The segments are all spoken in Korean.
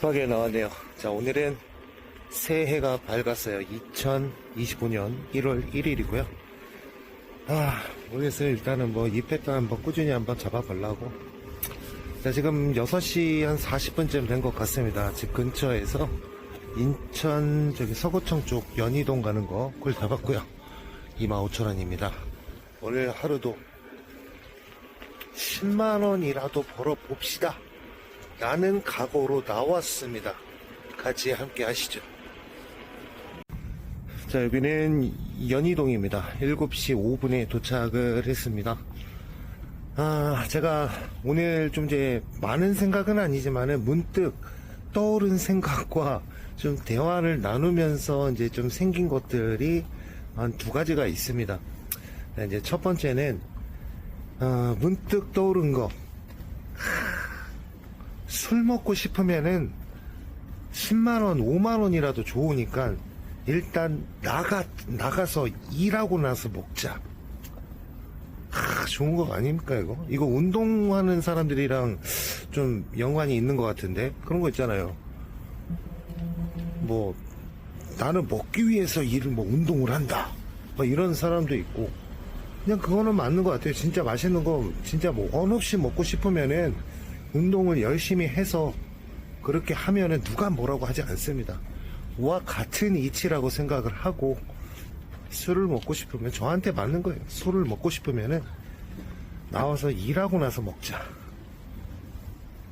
급하게 나왔네요. 자, 오늘은 새해가 밝았어요. 2025년 1월 1일이고요. 아, 모르겠어요. 일단은 뭐, 이 패턴 한번 꾸준히 한번 잡아보려고. 자, 지금 6시 한 40분쯤 된 것 같습니다. 집 근처에서 인천, 저기 서구청 쪽 연희동 가는 거, 꿀 잡았고요. 25,000원입니다. 오늘 하루도 10만원이라도 벌어봅시다. 라는 각오로 나왔습니다. 같이 함께 하시죠. 자, 여기는 연희동입니다. 7시 5분에 도착을 했습니다. 아, 제가 오늘 좀 이제 많은 생각은 아니지만은 문득 떠오른 생각과 좀 대화를 나누면서 이제 좀 생긴 것들이 한 두 가지가 있습니다. 자, 이제 첫 번째는, 어, 문득 떠오른 거. 술 먹고 싶으면은 10만원, 5만원이라도 좋으니까 일단 나가, 나가서 일하고 나서 먹자. 하, 좋은 거 아닙니까, 이거? 이거 운동하는 사람들이랑 좀 연관이 있는 것 같은데? 그런 거 있잖아요. 뭐, 나는 먹기 위해서 일을 뭐 운동을 한다. 뭐 이런 사람도 있고. 그냥 그거는 맞는 것 같아요. 진짜 맛있는 거, 진짜 뭐, 원 없이 먹고 싶으면은 운동을 열심히 해서 그렇게 하면은 누가 뭐라고 하지 않습니다. 와 같은 이치라고 생각을 하고 술을 먹고 싶으면 저한테 맞는 거예요. 술을 먹고 싶으면은 나와서 일하고 나서 먹자.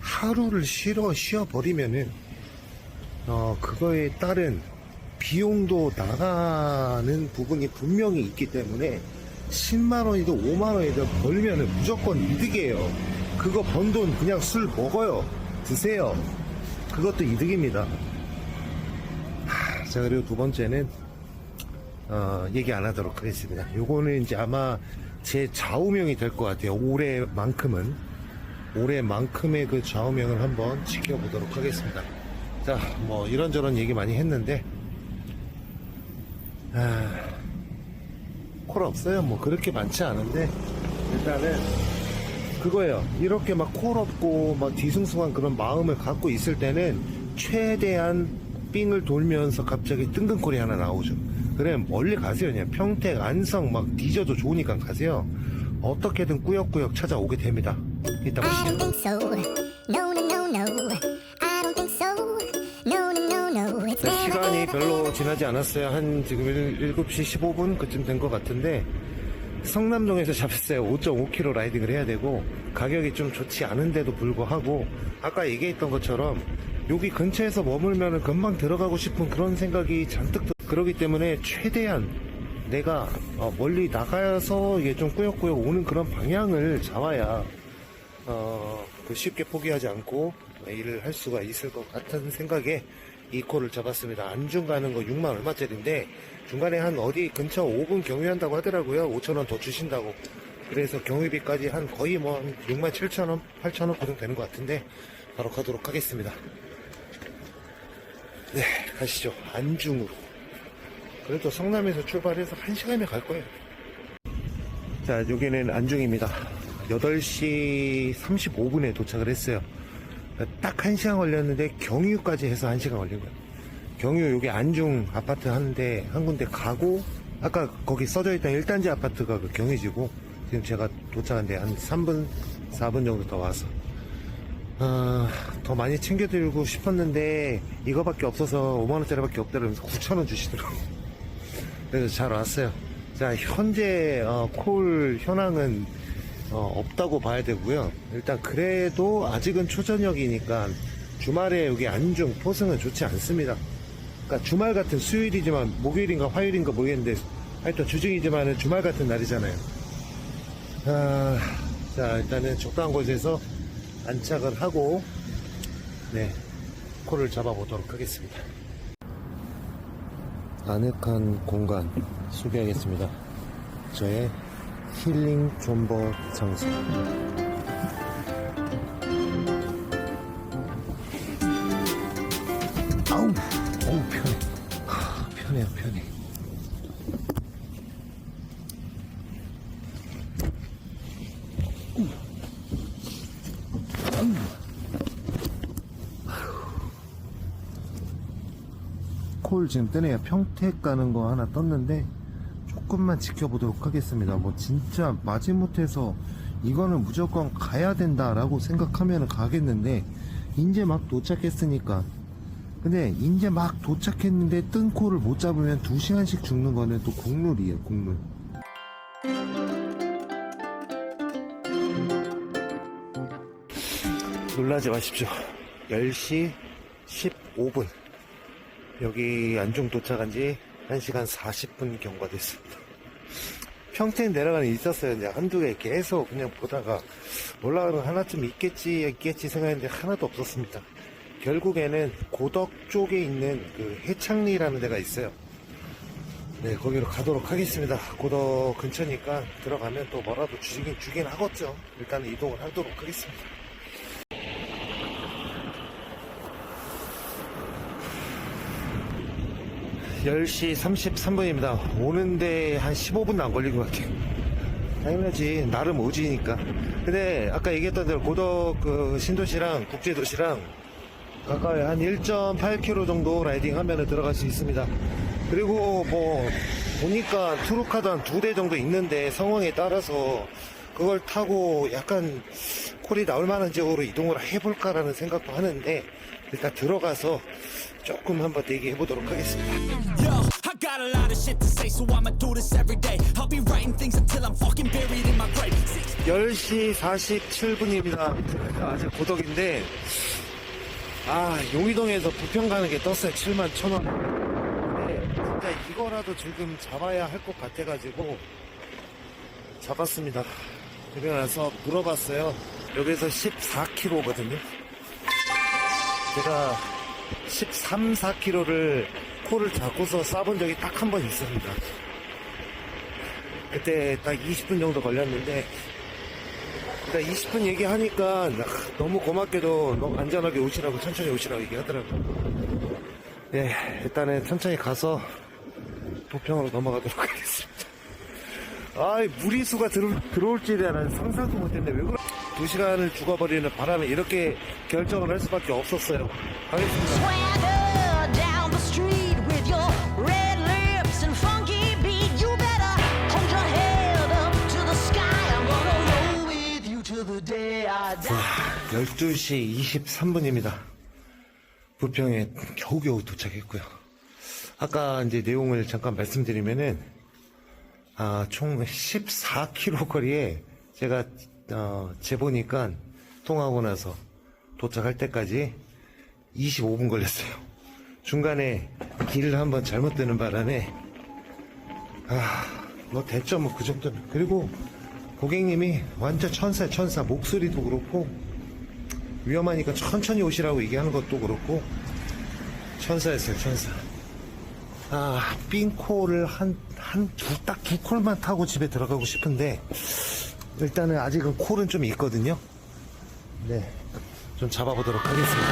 하루를 쉬러 쉬어버리면은 어 그거에 따른 비용도 나가는 부분이 분명히 있기 때문에 10만 원이든 5만 원이든 벌면은 무조건 이득이에요. 그거 번 돈 그냥 술 먹어요. 드세요. 그것도 이득입니다. 하, 자 그리고 두 번째는 어, 얘기 안 하도록 하겠습니다. 요거는 이제 아마 제 좌우명이 될 것 같아요. 올해만큼은 올해만큼의 그 좌우명을 한번 지켜보도록 하겠습니다. 자, 뭐 이런저런 얘기 많이 했는데 아, 콜 없어요. 뭐 그렇게 많지 않은데 일단은 그거예요. 이렇게 막콜 없고 막 뒤숭숭한 그런 마음을 갖고 있을 때는 최대한 삥을 돌면서 갑자기 뜬금 콜이 하나 나오죠. 그래 멀리 가세요. 그냥 평택, 안성 막 뒤져도 좋으니까 가세요. 어떻게든 꾸역꾸역 찾아오게 됩니다. 이따 I don't think so. No, no, no, no. I don't think so. No, no, no, no. It's 네, never 시간이 별로 지나지 않았어요. 한 지금 7시 15분 그쯤 된 것 같은데 성남동에서 잡았어요. 5.5km 라이딩을 해야 되고 가격이 좀 좋지 않은데도 불구하고 아까 얘기했던 것처럼 여기 근처에서 머물면 금방 들어가고 싶은 그런 생각이 잔뜩 들- 그러기 때문에 최대한 내가 어, 멀리 나가서 이게 좀 꾸역꾸역 오는 그런 방향을 잡아야 어, 그 쉽게 포기하지 않고 일을 할 수가 있을 것 같은 생각에 이 콜을 잡았습니다. 안중 가는 거 6만 얼마짜리인데 중간에 한 어디 근처 5분 경유한다고 하더라고요. 5천 원 더 주신다고. 그래서 경유비까지 한 거의 뭐한 6만 7천 원, 8천 원 고정 되는 것 같은데 바로 가도록 하겠습니다. 네, 가시죠. 안중으로. 그래도 성남에서 출발해서 1시간이면 갈 거예요. 자, 여기는 안중입니다. 8시 35분에 도착을 했어요. 딱 1시간 걸렸는데 경유까지 해서 1시간 걸린 거예요. 경유 여기 안중 아파트 하는데 한 군데 가고 아까 거기 써져 있던 1단지 아파트가 그 경유지고 지금 제가 도착한 데 한 3분 4분 정도 더 와서 아, 더 많이 챙겨드리고 싶었는데 이거밖에 없어서 5만원짜리밖에 없다면서 9천원 주시더라고요. 그래서 잘 왔어요. 자, 현재 어, 콜 현황은 어, 없다고 봐야 되고요. 일단 그래도 아직은 초저녁이니까 주말에 여기 안중 포승은 좋지 않습니다. 그러니까 주말 같은 수요일이지만 목요일인가 화요일인가 모르겠는데 하여튼 주중이지만 주말 같은 날이잖아요. 아, 자 일단은 적당한 곳에서 안착을 하고 네 콜을 잡아보도록 하겠습니다. 아늑한 공간 소개하겠습니다. 저의 힐링 존버 장소. 콜 지금 뜨네요. 평택 가는 거 하나 떴는데 조금만 지켜보도록 하겠습니다. 뭐 진짜 마지못해서 이거는 무조건 가야 된다라고 생각하면 가겠는데 이제 막 도착했으니까 근데 이제 막 도착했는데 뜬 콜을 못 잡으면 2시간씩 죽는 거는 또 국룰이에요 국룰 놀라지 마십시오 10시 15분 여기 안중 도착한 지 1시간 40분 경과 됐습니다. 평택 내려가는 게 있었어요. 이제 한두 개 계속 그냥 보다가 올라가는 거 하나쯤 있겠지 있겠지 생각했는데 하나도 없었습니다. 결국에는 고덕 쪽에 있는 그 해창리라는 데가 있어요. 네 거기로 가도록 하겠습니다. 고덕 근처니까 들어가면 또 뭐라도 주긴 주긴 하겠죠. 일단 이동을 하도록 하겠습니다 10시 33분입니다. 오는데 한 15분도 안 걸린 것 같아요. 당연하지. 나름 오지니까. 근데 아까 얘기했던 대로 고덕 그 신도시랑 국제도시랑 가까이 한 1.8km 정도 라이딩 하면 들어갈 수 있습니다. 그리고 뭐 보니까 투루카드 한두 대 정도 있는데 상황에 따라서 그걸 타고 약간 콜이 나올 만한 지역으로 이동을 해볼까라는 생각도 하는데 일단 들어가서 조금 한번 얘기해 보도록 하겠습니다. Yo, I got a lot of shit to say, so I'ma do this every day. I'll be writing things until I'm fucking buried in my grave. Six 10시 47분입니다. 아직 고덕인데, 아, 용의동에서 부평 가는 게 떴어요. 7만 1천 원. 근데 진짜 이거라도 지금 잡아야 할 것 같아가지고, 잡았습니다. 나서 물어봤어요. 여기서 14km거든요. 제가 13, 4km를 코를 잡고서 쏴본 적이 딱 한 번 있습니다. 그때 딱 20분 정도 걸렸는데, 그러니까 20분 얘기하니까 아, 너무 고맙게도 너무 안전하게 오시라고 천천히 오시라고 얘기하더라고요. 예, 일단은 천천히 가서 부평으로 넘어가도록 하겠습니다. 아이, 무리수가 들어, 들어올 줄이야 난 상상도 못했는데 왜 그래? 두 시간을 죽어버리는 바람에 이렇게 결정을 할 수밖에 없었어요. 가겠습니다. Swagger down the street with your red lips and funky beat. You better hold your head up to the sky. I'm gonna roll with you till the day I die. 12시 23분입니다. 부평에 겨우겨우 도착했고요. 아까 이제 내용을 잠깐 말씀드리면은, 아, 총 14km 거리에 제가, 어, 재보니까 통하고 나서 도착할 때까지 25분 걸렸어요. 중간에 길을 한번 잘못 뜨는 바람에, 아, 뭐 됐죠, 뭐 그 정도는. 그리고 고객님이 완전 천사, 천사. 목소리도 그렇고, 위험하니까 천천히 오시라고 얘기하는 것도 그렇고, 천사였어요, 천사. 아, 삥코를 한, 한, 두, 딱 두 콜만 타고 집에 들어가고 싶은데, 일단은 아직은 콜은 좀 있거든요. 네. 좀 잡아보도록 하겠습니다.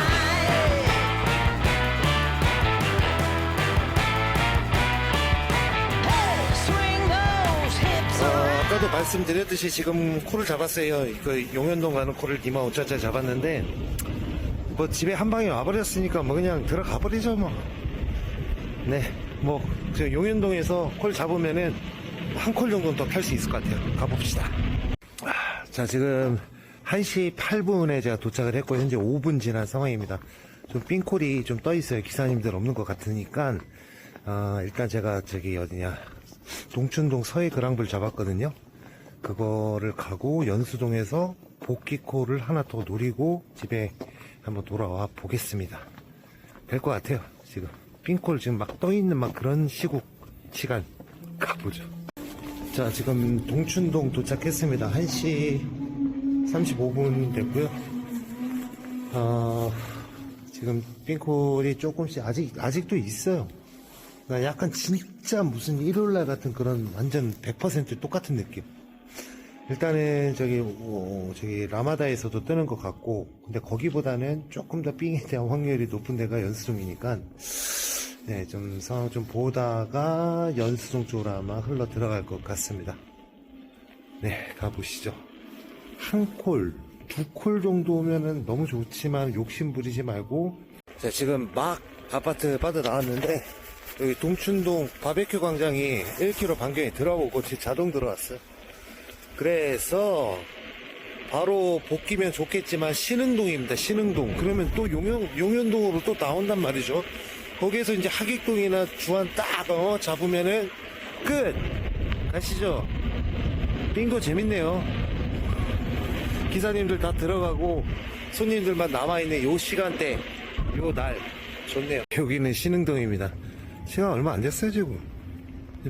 어. 아까도 말씀드렸듯이 지금 콜을 잡았어요. 그 용현동 가는 콜을 2만 5천짜리 잡았는데, 뭐 집에 한 방에 와버렸으니까 뭐 그냥 들어가 버리죠 뭐. 네, 뭐, 저 용현동에서 콜 잡으면은 한 콜 정도는 더탈수 있을 것 같아요. 가봅시다. 아, 자, 지금 1시 8분에 제가 도착을 했고, 현재 5분 지난 상황입니다. 좀 삥콜이 좀 떠 있어요. 기사님들 없는 것 같으니까, 아, 일단 제가 저기 어디냐, 동춘동 서해 그랑불 잡았거든요. 그거를 가고 연수동에서 복귀콜을 하나 더 노리고 집에 한번 돌아와 보겠습니다. 될 것 같아요. 지금 삥콜 지금 막 떠 있는 막 그런 시국 시간 가보죠. 자 지금 동춘동 도착했습니다. 1시 35분 됐고요. 아 지금 삥콜이 조금씩 아직 아직도 있어요. 나 약간 진짜 무슨 일요일날 같은 그런 완전 100% 똑같은 느낌. 일단은 저기 어, 저기 라마다에서도 뜨는 것 같고, 근데 거기보다는 조금 더 삥에 대한 확률이 높은 데가 연수동이니까, 네, 좀 상황 좀 보다가 연수동 쪽으로 아마 흘러 들어갈 것 같습니다. 네, 가보시죠. 한 콜, 두 콜 정도면은 너무 좋지만 욕심 부리지 말고. 자, 지금 막 아파트 빠져 나왔는데, 여기 동춘동 바베큐 광장이 1km 반경에 들어오고 지- 자동 들어왔어요. 그래서 바로 복귀면 좋겠지만 신흥동입니다. 신흥동. 그러면 또 용현, 용현동으로 또 나온단 말이죠. 거기에서 이제 하객동이나 주안 딱 어, 잡으면은 끝. 가시죠. 빙고 재밌네요. 기사님들 다 들어가고 손님들만 남아있는 요 시간대, 요 날 좋네요. 여기는 신흥동입니다. 시간 얼마 안 됐어요 지금.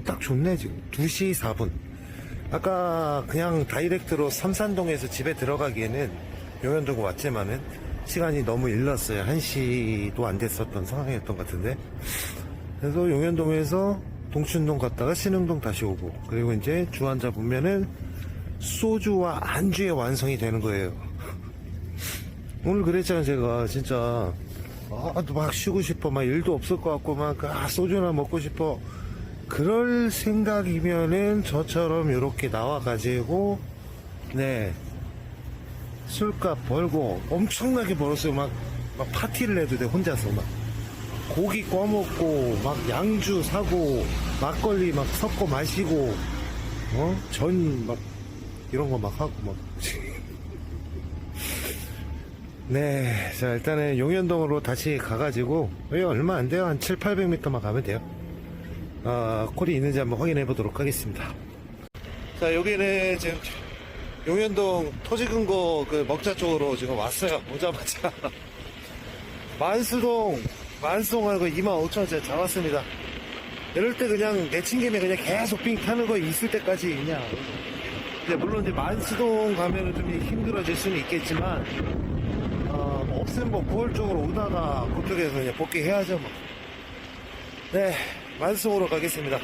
딱 좋네 지금. 2시 4분. 아까 그냥 다이렉트로 삼산동에서 집에 들어가기에는 용현동 왔지만은 시간이 너무 일렀어요. 1시도 안 됐었던 상황이었던 것 같은데. 그래서 용현동에서 동춘동 갔다가 신흥동 다시 오고 그리고 이제 주안 잡으면은 소주와 안주의 완성이 되는 거예요. 오늘 그랬잖아요 제가 진짜 아, 막 쉬고 싶어 막 일도 없을 것 같고 막 아, 소주나 먹고 싶어 그럴 생각이면은 저처럼 이렇게 나와가지고 네 술값 벌고 엄청나게 벌었어요 막, 막 파티를 해도 돼 혼자서 막 고기 꺼먹고 막 양주 사고 막걸리 막 섞어 마시고 어 전 막 이런 거 막 하고 막 네, 자, 일단은 용현동으로 다시 가가지고, 여기 얼마 안 돼요. 한 7, 800m만 가면 돼요. 아, 콜이 있는지 한번 확인해 보도록 하겠습니다. 자, 여기는 지금 용현동 토지근고 그 먹자 쪽으로 지금 왔어요. 오자마자. 만수동, 만수동하고 25,000원짜리 잡았습니다. 이럴 때 그냥 내친김에 그냥 계속 빙 타는 거 있을 때까지 그냥. 이제 물론 이제 만수동 가면은 좀 힘들어질 수는 있겠지만, 어, 뭐 없으면 뭐 9월 쪽으로 오다가 그쪽에서 그냥 복귀해야죠 뭐. 네, 만수으로 가겠습니다.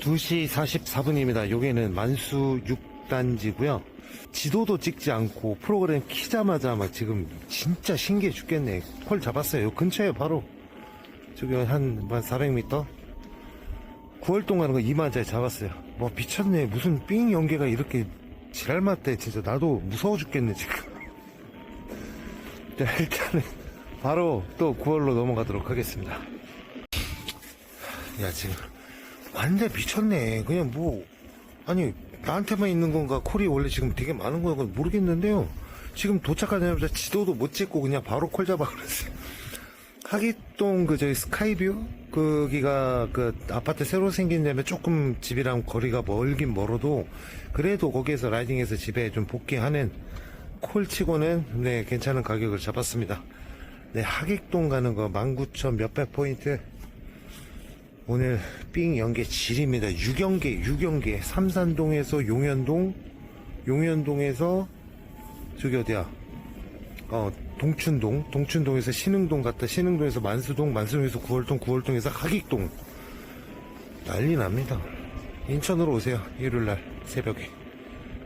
2시 44분입니다. 여기는 만수 6단지고요. 지도도 찍지 않고 프로그램 키자마자 막 지금 진짜 신기해 죽겠네. 콜 잡았어요. 요 근처에 바로 저기 한, 한 400m? 9월 동안 거 2만짜리 잡았어요. 뭐 미쳤네. 무슨 삥 연계가 이렇게 지랄맞대. 진짜 나도 무서워 죽겠네 지금. 자, 일단은 바로 또 9월로 넘어가도록 하겠습니다. 야, 지금 완전 미쳤네. 그냥 뭐 아니 나한테만 있는 건가? 콜이 원래 지금 되게 많은 건가 모르겠는데요. 지금 도착하자마자 지도도 못 찍고 그냥 바로 콜 잡아 그랬어요. 하기동 그 저기 스카이뷰 거기가 그 아파트 새로 생긴 데면 조금 집이랑 거리가 멀긴 멀어도 그래도 거기에서 라이딩해서 집에 좀 복귀하는 콜치고는 네 괜찮은 가격을 잡았습니다. 네 하객동 가는 거 19,000 몇백 포인트 오늘 삥 연계 질입니다. 6연계 6연계 삼산동에서 용현동 용현동에서 저기 어디야 어, 동춘동, 동춘동에서 신흥동 갔다, 신흥동에서 만수동, 만수동에서 구월동, 구월동에서 하객동. 난리 납니다. 인천으로 오세요. 일요일 날, 새벽에.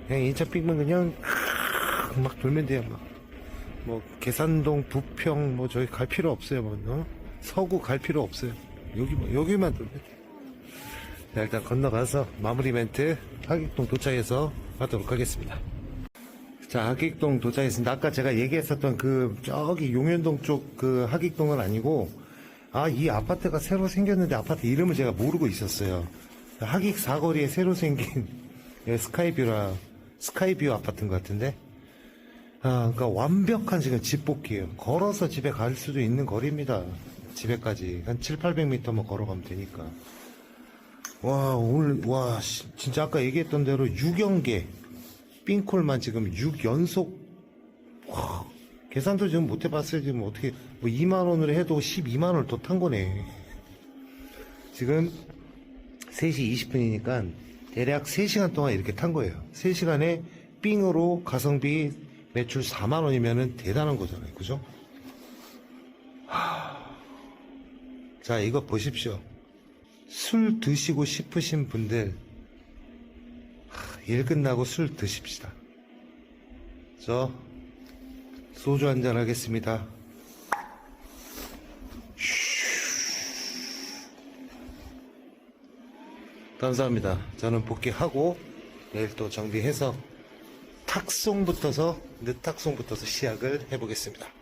그냥 인천 삑면 그냥, 막 돌면 돼요, 막. 뭐, 계산동, 부평, 뭐, 저기 갈 필요 없어요, 뭐, 어? 서구 갈 필요 없어요. 여기, 뭐, 여기만 돌면 돼요. 자, 일단 건너가서 마무리 멘트 하객동 도착해서 하도록 하겠습니다. 자, 하객동 도착했습니다. 아까 제가 얘기했었던 그, 저기 용현동 쪽 그 하객동은 아니고, 아, 이 아파트가 새로 생겼는데 아파트 이름을 제가 모르고 있었어요. 하객 사거리에 새로 생긴 예, 스카이뷰라, 스카이뷰 아파트인 것 같은데. 아, 그러니까 완벽한 지금 집복기예요. 걸어서 집에 갈 수도 있는 거리입니다. 집에까지. 한 7, 800m만 걸어가면 되니까. 와, 오늘, 와, 씨, 진짜 아까 얘기했던 대로 6연계. 삥콜만 지금 6연속 와, 계산도 지금 못 해봤어요. 지금 어떻게 뭐 2만 원으로 해도 12만 원을 더 탄 거네. 지금 3시 20분이니까 대략 3시간 동안 이렇게 탄 거예요. 3시간에 삥으로 가성비 매출 4만 원이면은 대단한 거잖아요. 그죠? 하... 자, 이거 보십시오. 술 드시고 싶으신 분들 일 끝나고 술 드십시다. 저 소주 한잔 하겠습니다. 감사합니다. 저는 복귀하고 내일 또 정비해서 탁송부터서 늦탁송부터서 시작을 해보겠습니다.